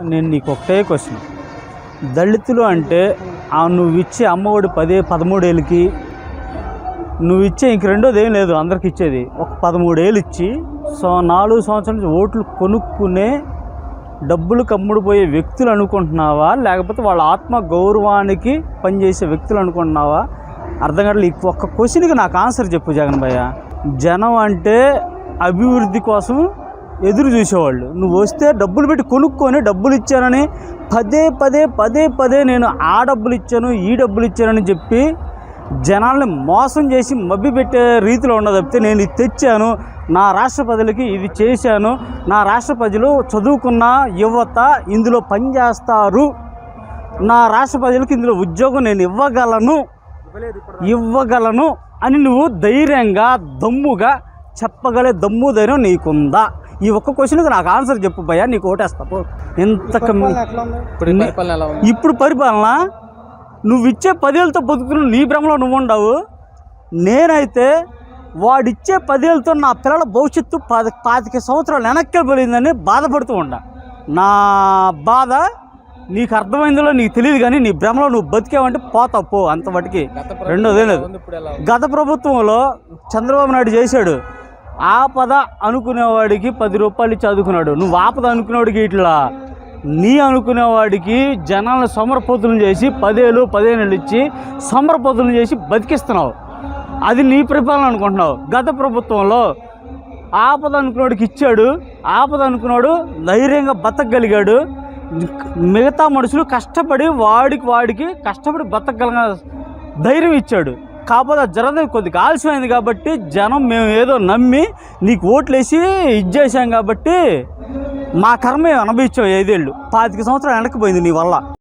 నేను నీకు ఒకటే క్వశ్చన్ దళితులు అంటే ఆ నువ్వు ఇచ్చే అమ్మఒడి పదే పదమూడేళ్ళకి నువ్వు ఇచ్చే ఇంక రెండోది ఏం లేదు అందరికి ఇచ్చేది. ఒక పదమూడేళ్ళు ఇచ్చి సో నాలుగు సంవత్సరాల నుంచి ఓట్లు కొనుక్కునే డబ్బులు కమ్ముడిపోయే వ్యక్తులు అనుకుంటున్నావా? లేకపోతే వాళ్ళ ఆత్మ గౌరవానికి పనిచేసే వ్యక్తులు అనుకుంటున్నావా? అర్థం కావట్లేదు ఈ ఒక్క క్వశ్చన్కి నాకు ఆన్సర్ చెప్పు జగన్ భయ్య. జనం అంటే అభివృద్ధి కోసం ఎదురు చూసేవాళ్ళు. నువ్వు వస్తే డబ్బులు పెట్టి కొనుక్కొని డబ్బులు ఇచ్చానని పదే పదే పదే పదే నేను ఆ డబ్బులు ఇచ్చాను ఈ డబ్బులు ఇచ్చానని చెప్పి జనాల్ని మోసం చేసి మబ్బి పెట్టే రీతిలో ఉండదు తప్పితే నేను ఇది తెచ్చాను నా రాష్ట్ర ప్రజలకి ఇది చేశాను నా రాష్ట్ర ప్రజలు చదువుకున్న యువత ఇందులో పనిచేస్తారు నా రాష్ట్ర ప్రజలకు ఇందులో ఉద్యోగం నేను ఇవ్వగలను ఇవ్వగలను అని నువ్వు ధైర్యంగా దమ్ముగా చెప్పగలే దమ్ము ధైర్యం నీకుందా? ఈ ఒక్క క్వశ్చన్కి నాకు ఆన్సర్ చెప్పు భయ్యా నీకు ఓటేస్తా పో. ఎంత కమ్మి ఇప్పుడు పరిపాలన ఎలా ఉంది? ఇప్పుడు పరిపాలన నువ్వు ఇచ్చే పదేళ్ళతో బతుకుతున్న నీ భ్రమలో నువ్వు ఉండవు. నేనైతే వాడిచ్చే పదేళ్ళతో నా పిల్లల భవిష్యత్తు పది పాతిక సంవత్సరాలు వెనక్కి పోయిందని బాధపడుతూ ఉండ. నా బాధ నీకు అర్థమైందో నీకు తెలియదు కానీ నీ భ్రమలో నువ్వు బతికావంటే పోతావు పో అంత మటుకి. రెండోదే లేదు. గత ప్రభుత్వంలో చంద్రబాబు నాయుడు చేశాడు. ఆపద అనుకునేవాడికి పది రూపాయలు చదువుకున్నాడు నువ్వు ఆపద అనుకునేవాడికి ఇట్లా? నీ అనుకునేవాడికి జనాలను సమర్పతులు చేసి పదేళ్ళు పదిహేను ఇచ్చి సమర్పతులు చేసి బతికిస్తున్నావు. అది నీ పరిపాలన అనుకుంటున్నావు. గత ప్రభుత్వంలో ఆపద అనుకున్నోడికి ఇచ్చాడు. ఆపద అనుకున్నాడు ధైర్యంగా బతకగలిగాడు. మిగతా మనుషులు కష్టపడి వాడికి వాడికి కష్టపడి బతకగల ధైర్యం ఇచ్చాడు. కాకపోతే ఆ జరగదు. కొద్దిగా ఆలస్యమైంది కాబట్టి జనం మేము ఏదో నమ్మి నీకు ఓట్లేసి ఇచ్చేసాం కాబట్టి మా కర్మ అనుభవించావు ఐదేళ్ళు. పాతిక సంవత్సరాలు వెనక్కిపోయింది నీ వల్ల.